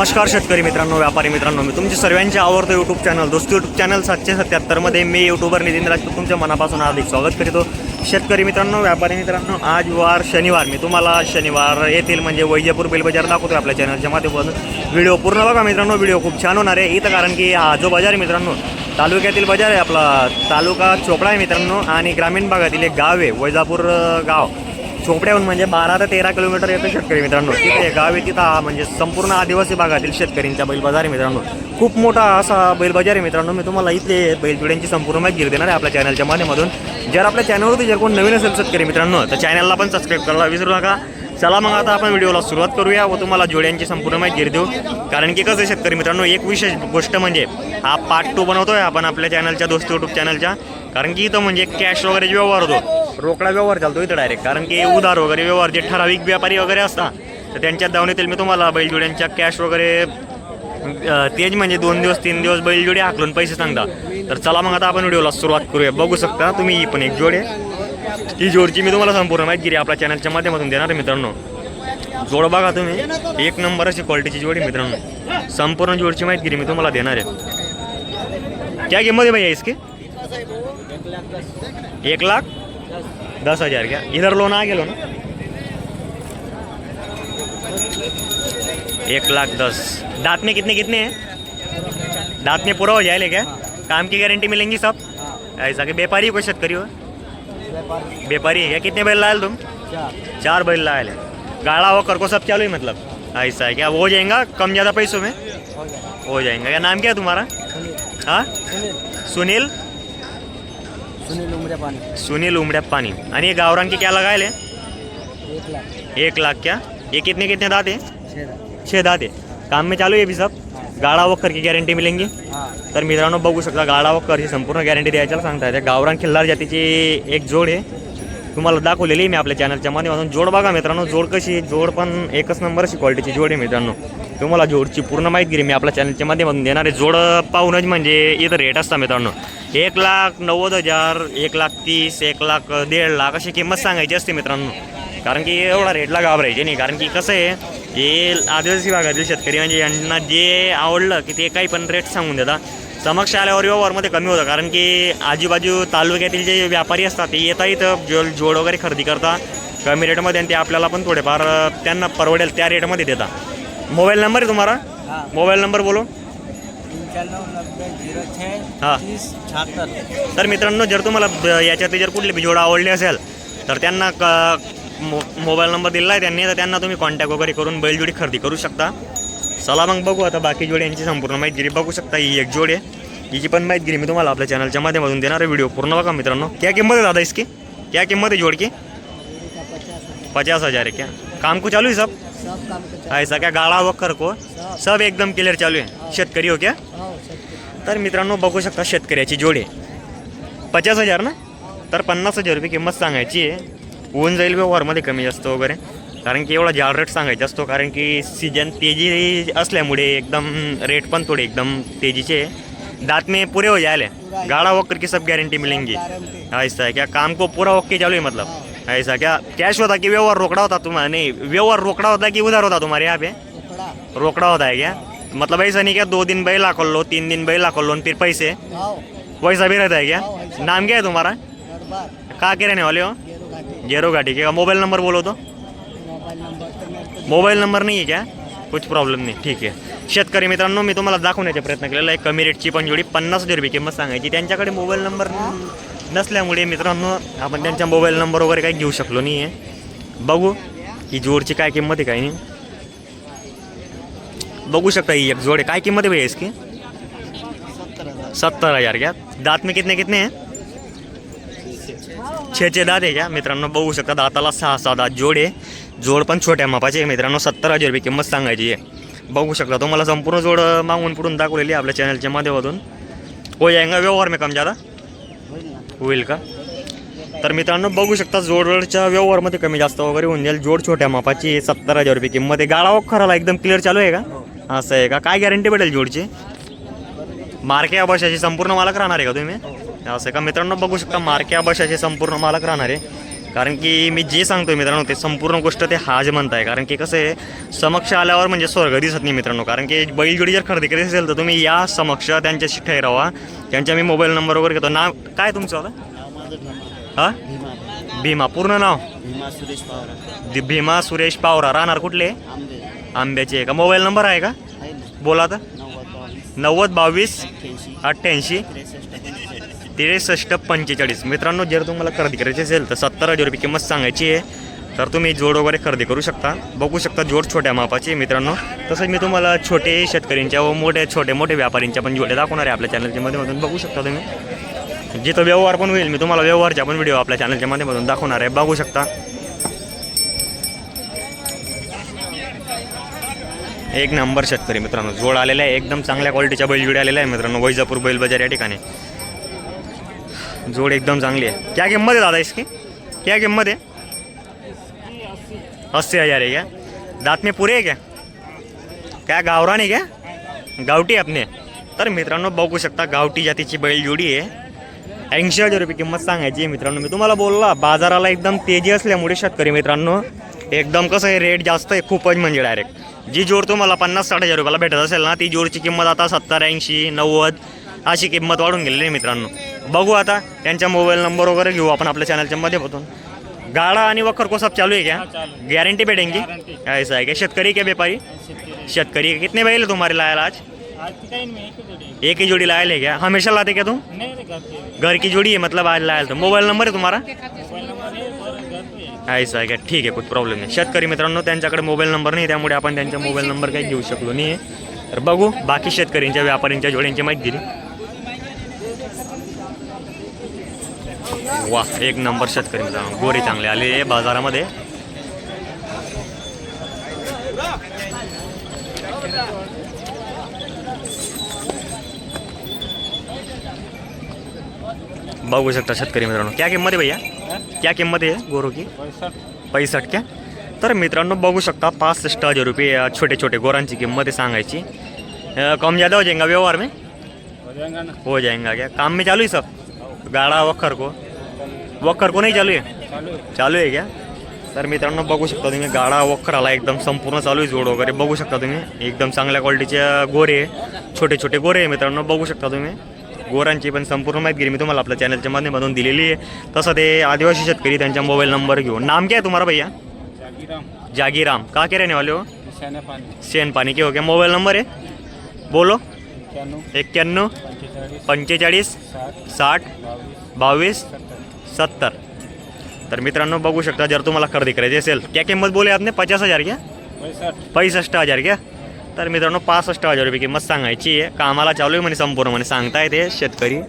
नमस्कार शेतकरी मित्रांनो व्यापारी मित्रांनो मी तुमचे सर्वांचे आवडतो यूट्यूब चॅनल दोस्त यूट्यूब चॅनल सातशे सत्याहत्तरमध्ये मी यूट्यूबर नितीन राजपूत तुमच्या मनापासून हार्दिक स्वागत करीतो. शेतकरी मित्रांनो व्यापारी मित्रांनो आज वार शनिवार मी तुम्हाला शनिवार येथील म्हणजे वैजपूर बेल बाजार दाखवतो आपल्या चॅनलच्या माध्यमातून. व्हिडिओ पूर्ण बघा मित्रांनो व्हिडिओ खूप छान होणार आहे. इथं कारण की हा जो बाजार आहे मित्रांनो तालुक्यातील बाजार आहे आपला. तालुका चोपडा आहे मित्रांनो आणि ग्रामीण भागातील एक गाव आहे वैजापूर गाव. झोपड्याहून म्हणजे बारा ते तेरा किलोमीटर येतो शेतकरी मित्रांनो. तिथे गाव आहे तिथं हा म्हणजे संपूर्ण आदिवासी भागातील शेतकऱ्यांचा बैलबाजार आहे मित्रांनो. खूप मोठा असा बैलबाजार आहे मित्रांनो. मी तुम्हाला इथले बैलपिढ्यांची संपूर्ण माहिती देणार आहे आपल्या चॅनलच्या माध्यमातून. जर आपल्या चॅनलवरती जर कोण नवीन असेल शेतकरी मित्रांनो तर चॅनलला पण सबस्क्राईब करायला विसरू नका. चला मग आता आपण व्हिडिओला सुरुवात करूया व तुम्हाला जोड्यांची संपूर्ण माहिती देऊ. कारण की कसं आहे शेतकरी मित्रांनो एक विशेष गोष्ट म्हणजे हा पार्ट टू बनवतोय आपण आपल्या चॅनलच्या दोस्त यूट्यूब चॅनलच्या कारण की इथं म्हणजे कॅश वगैरे व्यवहार होतो रोकडा व्यवहार चालतो इथं डायरेक्ट कारण की उधार वगैरे व्यवहार जे ठराविक व्यापारी वगैरे असतात तर त्यांच्या दावणीतील मी तुम्हाला बैलजोड्यांच्या कॅश वगैरे तेच म्हणजे दोन दिवस तीन दिवस बैलजोडी हाकलून पैसे सांगता. तर चला मग आता आपण व्हिडिओला सुरुवात करूया. बघू शकता तुम्ही ही पण एक जोड आहे. ही जोडची मी तुम्हाला संपूर्ण माहिती गिरी आपल्या चॅनलच्या माध्यमातून देणार मित्रांनो. जोड बघा तुम्ही. एक नंबर अशी क्वालिटीची जोडी मित्रांनो. संपूर्ण जोडची माहिती दिली मी तुम्हाला देणार आहे. क्या किंमत है भैया इसकी? एक लाख दस हज़ार. क्या? इधर लोन आ गेलो ना. एक लाख दस. दांत में कितने कितने हैं? दांत में पूरा हो जाएगा क्या? काम की गारंटी मिलेंगी सब? ऐसा कि व्यापारी कोई शेतकरी हो व्यापारी? है क्या? कितने बैल लाए तुम? चार। बैल लाए ले गाड़ा हो कर को सब चालू है मतलब? ऐसा है क्या? वो हो जाएगा कम ज़्यादा पैसों में? हो जाएगा। क्या नाम क्या है तुम्हारा? हाँ? सुनील। सुनील? उमरे पानी। सुनील उमड्या पानी। आणि ये गावरान के क्या लगाए ले? एक लाख। एक लाख क्या? ये कितने कितने दांत है? छः दांत। है। काम में चालू है भी सब? गाडा वक्कर की गॅरंटी मिलेंगी? हाँ. तर मित्रांनो बघू शकता गाडा वक्करची संपूर्ण गॅरंटी द्यायच्या सांगता येते गावरान खिल्लार जातीची एक जोड आहे. तुम्हाला दाखवलेली मी आपल्या चॅनलच्या माध्यमातून. जोड बघा मित्रांनो जोड कशी? जोड पण एकच नंबर अशी क्वालिटीची जोड आहे मित्रांनो. तुम्हाला जोडची पूर्ण माहिती मी आपल्या चॅनलच्या माध्यमातून देणार आहे. जोड पाहूनच म्हणजे इथं रेट असतात मित्रांनो. एक लाख नव्वद हजार एक लाख तीस एक लाख दीड लाख अशी किंमत सांगायची असते मित्रांनो. कारण की एवढा रेटला घाबरायचे नाही. कारण की कसं आहे हे आदिवासी भागातील शेतकरी म्हणजे यांना जे आवडलं की ते काही पण रेट सांगून देतात. समक्ष आल्यावर व्यवहारमध्ये कमी होतं. कारण की आजूबाजू तालुक्यातील जे व्यापारी असतात ते येता इथं जो जोड वगैरे खरेदी करता कमी रेटमध्ये आणि ते आपल्याला पण थोडेफार त्यांना परवडेल त्या रेटमध्ये देतात. मोबाईल नंबर आहे तुम्हाला? मोबाईल नंबर बोलो. हाँ. तर मित्रांनो जर तुम्हाला याच्यातली जर कुठली बी जोड आवडली असेल तर त्यांना क मो मोबाईल नंबर दिला आहे त्यांनी तर त्यांना तुम्ही कॉन्टॅक्ट वगैरे करून बैलजोडी खरेदी करू शकता. चला मग बघू आता बाकी जोडी यांची संपूर्ण माहिती बघू शकता ही एक जोडी आहे. हिची पण माहिती मी तुम्हाला आपल्या चॅनलच्या माध्यमातून देणार आहे व्हिडिओ पूर्ण बघा मित्रांनो. क्या किंमत आहे दादा इसकी? क्या किंमत आहे जोड की पचास हज़ार है क्या? काम को चालू है सब? ऐसा क्या गाळा वखर को सब एकदम क्लिअर चालू आहे. शेतकरी हो क्या? तर मित्रांनो बघू शकता शेतकऱ्याची जोडी. पचास हजार ना? तर पन्नास हजार रुपये किंमत सांगायची आहे. होऊन जाईल व्यवहारमध्ये कमी जास्त वगैरे? कारण की एवढा जाड रेट सांगायचा असतो कारण की सीजन तेजी असल्यामुळे एकदम रेट पण थोडे एकदम तेजीचे आहे. दांत में पूरे हो जाए गाड़ा वक्कर की सब गारंटी मिलेंगी. ऐसा है क्या काम को पूरा ओके चालू है मतलब? ऐसा क्या कैश होता कि व्यवहार रोकड़ा होता तुम्हारा नहीं व्यवहार रोकड़ा होता कि उधार होता तुम्हारे यहाँ पे? रोकड़ा होता है क्या? मतलब ऐसा नहीं क्या दो दिन बैला कर लो तीन दिन बैला कर लो फिर पैसे? वैसा भी रहता है क्या। नाम क्या है तुम्हारा? कहाँ के रहने वाले हो? जेरो के? मोबाइल नंबर बोलो तो. मोबाईल नंबर नाही आहे क्या? कुछ प्रॉब्लेम नाही. ठीक आहे. शेतकरी मित्रांनो मी तुम्हाला दाखवण्याचा प्रयत्न केलेला आहे. कमी रेटची पण जोडी पन्नास हजार रुपये किंमत सांगायची. त्यांच्याकडे मोबाईल नंबर नसल्यामुळे मित्रांनो आपण त्यांचा मोबाईल नंबर वगैरे काही घेऊ शकलो नाही आहे बघू ही जोडची काय किंमत आहे काय नाही. बघू शकता ही एक जोड आहे. काय किंमत आहे भैया इसकी सत्तर हजार. सत्तर हजार क्या? दांत में कितने कितने हैं? छेचे दात आहे का? मित्रांनो बघू शकता दाताला सहा सहा दात जोड आहे. जोड पण छोट्या मापाचे. आहे मित्रांनो सत्तर हजार रुपये किंमत सांगायची आहे. बघू शकता तुम्हाला संपूर्ण जोड मागून पुढून दाखवलेली आहे आपल्या चॅनलच्या माध्यमातून. हो जाएगा व्यवहार मी कम ज़्यादा? होईल का? तर मित्रांनो बघू शकता जोडच्या व्यवहारमध्ये कमी जास्त वगैरे होऊन जाईल. जोड छोट्या मापाची सत्तर हजार रुपये किंमत आहे. गाळा खराला एकदम क्लिअर चालू आहे का? असं आहे का? काय गॅरंटी भेटेल जोडची? मार्के अभाषाची संपूर्ण मालक राहणार आहे का तुम्ही? असं का मित्रांनो बघू शकता मार्के आभाषाचे संपूर्ण मालक राहणार. आहे कारण की मी जे सांगतोय मित्रांनो ते संपूर्ण गोष्ट ते हाज म्हणताय. कारण की कसं आहे समक्ष आल्यावर म्हणजे स्वर्ग दिसत नाही मित्रांनो. कारण की बैलजोडी जर खरेदी करायची असेल तर तुम्ही या समक्ष त्यांच्याशी ठेरावा. त्यांच्या मी मोबाईल नंबर वगैरे घेतो. नाव काय तुमचं आता? भीमा हां? भीमा. पूर्ण नाव? भीमा सुरेश पावरा भीमा सुरेश पावरा. राहणार कुठले? आंब्याचे. का मोबाईल नंबर आहे का? बोला तर नव्वद बावीस अठ्ठ्याऐंशी. त्रेसष्ट पंचेचाळीस. मित्रांनो जर तुम्हाला खरेदी करायची असेल तर सत्तर हजार रुपये किंमत सांगायची आहे. तर तुम्ही जोड वगैरे खरेदी करू शकता. बघू शकता जोड छोट्या मापाची मित्रांनो. तसंच मी तुम्हाला छोटे शेतकऱ्यांच्या व मोठ्या छोटे मोठे व्यापाऱ्यांच्या पण जोडे दाखवणार आहे आपल्या चॅनलच्या माध्यमातून. बघू शकता तुम्ही. जिथं व्यवहार पण होईल मी तुम्हाला व्यवहारच्या पण व्हिडिओ आपल्या चॅनलच्या माध्यमातून दाखवणार आहे. बघू शकता. एक नंबर शेतकरी मित्रांनो जोड आलेला आहे. एकदम चांगल्या क्वालिटीच्या बैलजोडी आलेल्या आहे मित्रांनो वैजापूर बैल बाजार या ठिकाणी. जोड एकदम चांगली आहे. क्या किंमत आहे दादा इसकी? क्या किंमत आहे? अस्सी हजार है क्या? दात में पुरे आहे क्या? काय गावरान आहे क्या? गावठी आपने तर मित्रांनो बघू शकता गावठी जातीची बैलजोडी आहे. ऐंशी हजार रुपये किंमत सांगायची मित्रांनो. मी तुम्हाला बोलला बाजाराला एकदम तेजी असल्यामुळे शेतकरी मित्रांनो एकदम कसं आहे रेट जास्त आहे खूपच म्हणजे डायरेक्ट जी जोड तुम्हाला पन्नास साठ हजार रुपयाला भेटत असेल ना ती जोडची किंमत आता सत्तर ऐंशी नव्वद अशी किंमत वाढून गेलेली आहे मित्रांनो. बघू आता. त्यांच्या मोबाईल नंबर वगैरे घेऊ. आपण आपल्या चॅनलच्या माध्यमातून गाडा आणि वखर को? सब चालू है क्या गारंटी भेटेंगी ऐसा है क्या शेतकरी क्या व्यापारी? शेतकरी. कितने बैल तुम्हारे लायल आज? एक ही जोड़ी लायल है क्या हमेशा लाते क्या तुम घर की जोड़ी है मतलब आज लायल. तो मोबाईल नंबर आहे. तुम्हाला ऐसा आहे का? ठीक आहे कुछ प्रॉब्लेम नाही. शेतकरी मित्रांनो त्यांच्याकडे मोबाईल नंबर नाही त्यामुळे आपण त्यांचा मोबाईल नंबर काही घेऊ शकलो नाही. तर बघू बाकी शेतकऱ्यांच्या व्यापाऱ्यांच्या जोड्यांची माहिती दिली. वा एक नंबर शेतकरी मित्रांनो. गोरे चांगले आले बाजारामध्ये. बघू शकता शेतकरी मित्रांनो. क्या किंमत आहे भैया? क्या किंमत आहे गोरू की पैसठ क्या? तर मित्रांनो बघू शकता पासष्ट हजार रुपये छोटे छोटे गोरांची किंमत आहे सांगायची. कम ज़्यादा हो जाएगा व्यवहार में? हो जाएगा क्या? काम में चालू है सब? गाड़ा वखर को? वखर को नहीं चालू आहे चालू आहे क्या? तर मित्रांनो बघू शकता तुम्ही गाडा वखर आला एकदम संपूर्ण चालू आहे जोड वगैरे. बघू शकता तुम्ही एकदम चांगल्या क्वालिटीच्या गोरे आहे. छोटे छोटे गोरे आहे मित्रांनो बघू शकता तुम्ही. गोरांची पण संपूर्ण माहिती मी तुम्हाला आपल्या चॅनलच्या माध्यमातून दिलेली आहे. तसं ते आदिवासी शेतकरी त्यांच्या मोबाईल नंबर घेऊन. नाम क्या है तुम्हारा भैया? जागीराम. का के रहने वाले हो? सेन पानी के हो गया मोबाईल नंबर आहे? बोलो. एक्क्याण्णव पंचेचाळीस साठ बावीस सत्तर. तर मित्रांनो बघू शकता जर तुम्हाला खरेदी करायची असेल क्या किंमत बोले आपने? पचास हजार क्या? पैसष्ट हजार क्या? तर मित्रांनो पासष्ट हजार रुपये किंमत सांगायची आहे. कामाला चालू आहे म्हणे संपूर्ण म्हणे सांगताय ते शेतकरी.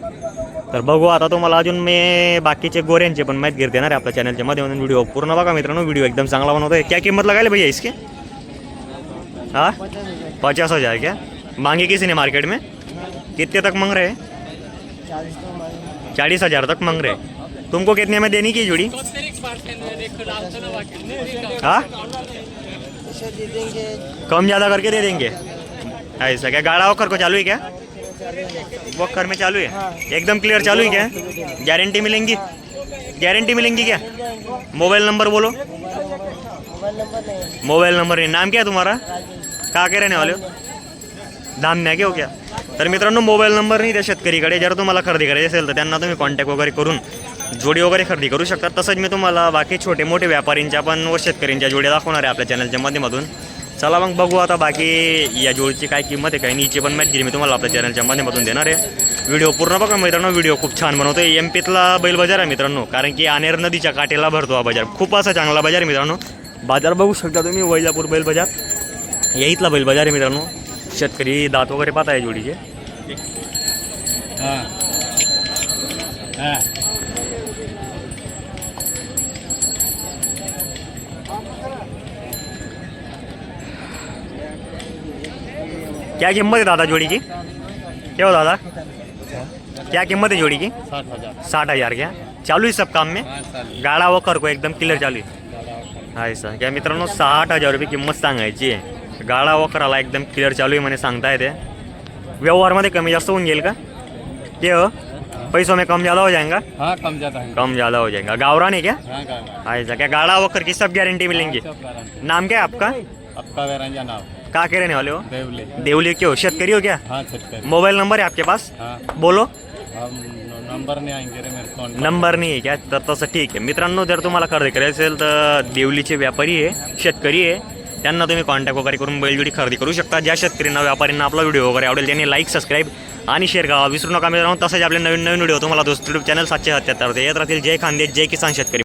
तर बघू आता तुम्हाला अजून मी बाकीचे गोऱ्यांचे पण माहिती घेत देणार आहे आपल्या चॅनलच्या माध्यमातून. व्हिडिओ पूर्ण बघा मित्रांनो व्हिडिओ एकदम चांगला बनवतोय. क्या किंमत लगाले भैया इसके? हाँ? पचास हजार क्या? मांगे किसी ने मार्केट में? कितने तक मांग रहे हैं? चालीस हज़ार तक मांग रहे तुमको कितने में देनी की जोड़ी? हाँ? कम ज़्यादा करके दे देंगे। ऐसा क्या? गाड़ा वखर को चालू है क्या? वखर में चालू है? एकदम क्लियर चालू है क्या? गारंटी मिलेंगी? गारंटी मिलेंगी क्या? मोबाइल नंबर बोलो। नाही। मोबाइल नंबर आहे नाम क्या है तुम्हारा? कहाँ के रहने वाले हो? धान्य के हो क्या तर मित्रांनो मोबाईल नंबर नाही त्या शेतकरीकडे. जर तुम्हाला खरेदी करायची असेल तर त्यांना तुम्ही कॉन्टॅक्ट वगैरे करून जोडी वगैरे खरेदी करू शकता. तसंच मी तुम्हाला बाकी छोटे मोठे व्यापारींच्या पण व शेतकऱ्यांच्या जोड्या दाखवणार आहे आपल्या चॅनलच्या माध्यमातून. चला मग बघू आता बाकी या जोडीची काय किंमत आहे काय नीचे पण माहिती मी तुम्हाला आपल्या चॅनलच्या माध्यमातून देणार आहे. व्हिडिओ पूर्ण बघा मित्रांनो व्हिडिओ खूप छान बनवतो एम पीतला बैल बाजार आहे मित्रांनो कारण की आनेर नदीच्या काठेला भरतो हा बाजार. खूप असा चांगला बाजार आहे मित्रांनो. बाजार बघू शकता तुम्ही वैजापूर बैल बाजार. या इथला बैल बाजार आहे मित्रांनो. शेतकरी दात वगैरे पाहताय जोडीचे? क्या किंमत है दादा जोड़ी की? क्या हो दादा? क्या किंमत है जोड़ी की? साठ हजार। क्या? चालू है सब काम में? गाडा वखर को एकदम क्लिअर चालू आहे हा ऐसा क्या मित्रांनो साठ हजार रुपये किंमत सांगायची आहे। गाडा वखराला एकदम क्लिअर चालू आहे म्हणे सांगता येते व्यवहारमध्ये कमी जास्त होऊन गेल का? ते हो. पैसों में कम ज़्यादा हो जाएगा हाँ कम ज़्यादा है कम ज़्यादा हो जाएगा गावरान है क्या? हाँ ऐसा क्या गाड़ा वकर की सब गारंटी मिलेंगी? सब गारंटी नाम क्या है आपका? आपका वेरंजा नाव. कहाँ के रहने वाले हो? देवली. देवली के हो शेतकरी हो क्या? हाँ मोबाईल नंबर आहे आपके पास? हाँ. बोलो. नंबर नहीं मेरे नंबर नाही आहे क्या? तर तसं ठीक आहे मित्रांनो जर तुम्हाला खरेदी करायची असेल तर देवलीचे व्यापारी आहे शेतकरी आहे. त्यांना तुम्ही कॉन्टॅक्ट वगैरे करून बैलजोडी खरेदी करू शकता. ज्या शेतकऱ्यांना व्यापाऱ्यांना आपला व्हिडिओ वगैरे आवडेल त्यांनी लाईक सबस्क्राईब आणि शेअर करा विसरू नका मित्रांनो तसंच आपले नवीन नवीन व्हिडिओ तुम्हाला दोस्त यूट्यूब चॅनल सातशे सत्याहत्तर येत राहतील. जय खानदेश जय किसान शेतकरी.